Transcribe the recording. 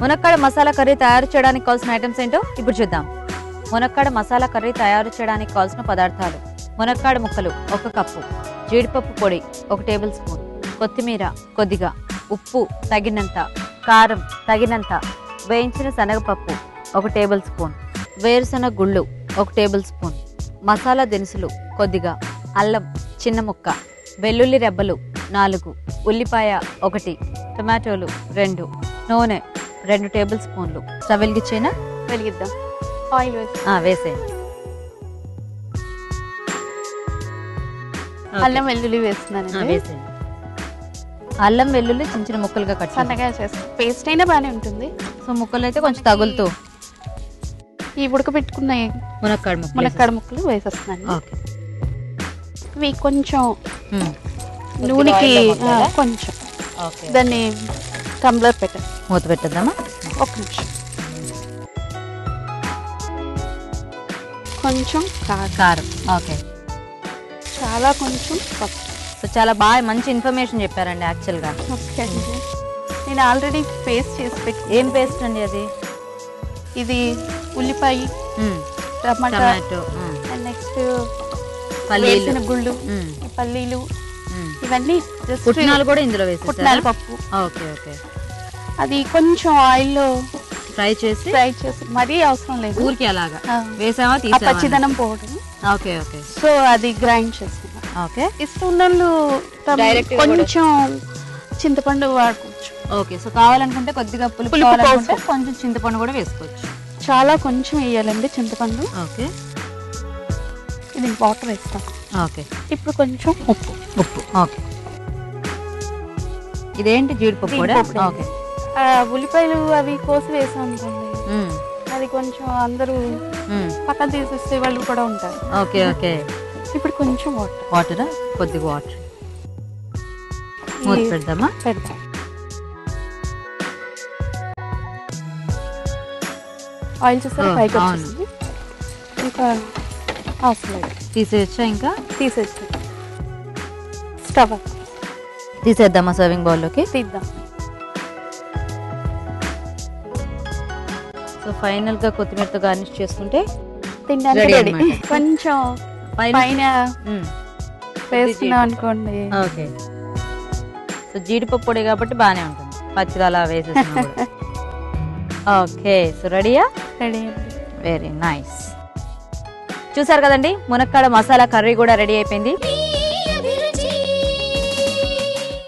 మునక్కాడ masala curry తయారు చేయడానికి కావాల్సిన ఐటమ్స్ ఏంటో ఇప్పుడు చూద్దాం. మునక్కాడ మసాలా కర్రీ తయారు చేయడానికి కావాల్సిన పదార్థాలు. మునక్కాడ ముక్కలు ఒక కప్పు. జీడిపప్పు పొడి ఒక టేబుల్ స్పూన్. కొత్తిమీర కొద్దిగా. ఉప్పు తగినంత. కారం తగినంత. వేయించిన శనగపప్పు ఒక టేబుల్ స్పూన్. వేరుశనగ గుళ్ళు ఒక టేబుల్ స్పూన్. మసాలా దినుసులు కొద్దిగా. అల్లం చిన్న ముక్క. వెల్లుల్లి రెబ్బలు నాలుగు. ఉల్లిపాయ ఒకటి. టొమాటోలు రెండు. నూనె రెండు టేబుల్ స్పూన్లు. స్టవ్ వెలిగించేనా వెలిగిద్దాం. ఆయిల్ వేసేయండి అల్లం వెల్లుల్లి వేసేయండి అల్లం వెల్లుల్లి చిన్న చిన్న ముక్కలుగా కట్. సన్నగా చేస్తాం. పేస్ట్ అయినా బాగానే ఉంటుంది. సో ముక్కలు అయితే కొంచెం తగులుతూ. ఈ ఉడకబెట్టుకున్న మునక్కాడ ముక్కలు మునక్కాడ ముక్కలు వేసేస్తున్నాను ఓకే. ఇవి కొంచెం. నూనెకి? కొంచెం. దాన్ని టంబ్లర్ పెట్టండి. మూత పెట్టేద్దామా? ఒక నిమిషం. కొంచెం కారం. ఓకే. చాలా కొంచెం పప్పు. సో చాలా బాగా మంచి ఇన్ఫర్మేషన్ చెప్పారండి యాక్చువల్గా. ఓకే అండి. నేను ఆల్రెడీ పేస్ట్ చేసి పెట్టు ఏం పేస్ట్ అండి అది? ఇది ఉల్లిపాయ. టమాటా నెక్స్ట్ పల్లీలు. గుళ్ళు పల్లీలు. ఇవన్నీ పుట్నాలు కూడా ఇందులో పుట్నాల వేసేసారా పప్పు. Okay okay. అది కొంచెం ఆయిల్లో ఫ్రై చేసి? ఫ్రై చేసి మరీ అవసరం లేదు. ఊరికి అలాగా? వేసామా తీసామా పచ్చిదనం పోవడం. Okay okay. సో అది గ్రైండ్ చేస్తున్నాం. ఓకే. ఇష్టం ఉన్నోళ్ళు కొంచెం చింతపండు వాడుకోవచ్చు. ఓకే సో కావాలనుకుంటే కొద్దిగా పులుపు కావాలనుకుంటే. కొంచెం చింతపండు కూడా వేసుకోవచ్చు. చాలా కొంచెం వేయాలండి చింతపండు. ఓకే. ఇది వాటర్ వేస్తాం. ఓకే. ఇప్పుడు కొంచెం ఉప్పు. ఉప్పు ఓకే. ఇదేంటి జీడిపప్పు కూడా? ఓకే. ఉల్లిపాయలు అవి కోసి వేసాం అనుకోండి. అది కొంచెం అందరూ. పక్కన తీసేస్తే వాళ్ళు కూడా ఉంటారు. Okay okay. ఇప్పుడు కొంచెం వాటర్. వాటరా? కొద్దిగా వాటర్. మూత పెడదామా? పెడతాం. ఆయిల్ చూసారా? ఓ, పైకి అవును. వచ్చేసింది. ఇంకా అవసరం తీసేయచ్చా ఇంకా? తీసేసి. స్టవ్. తీసేద్దామా సర్వింగ్ బౌల్లోకి తీద్దాం. సో ఫైనల్గా కొత్తిమీరతో గార్నిష్ చేసుకుంటే తినడానికి రెడీ. కొంచెం పైన. వేస్తున్నాం అనుకోండి. ఓకే సో జీడిపప్పు పొడి కాబట్టి బాగానే ఉంటుంది. పచ్చిది అలా వేసేసినా కూడా. ఓకే సో రెడీయా రెడీ వెరీ నైస్ చూసారు కదండి? మునక్కాడ మసాలా కర్రీ కూడా రెడీ అయిపోయింది.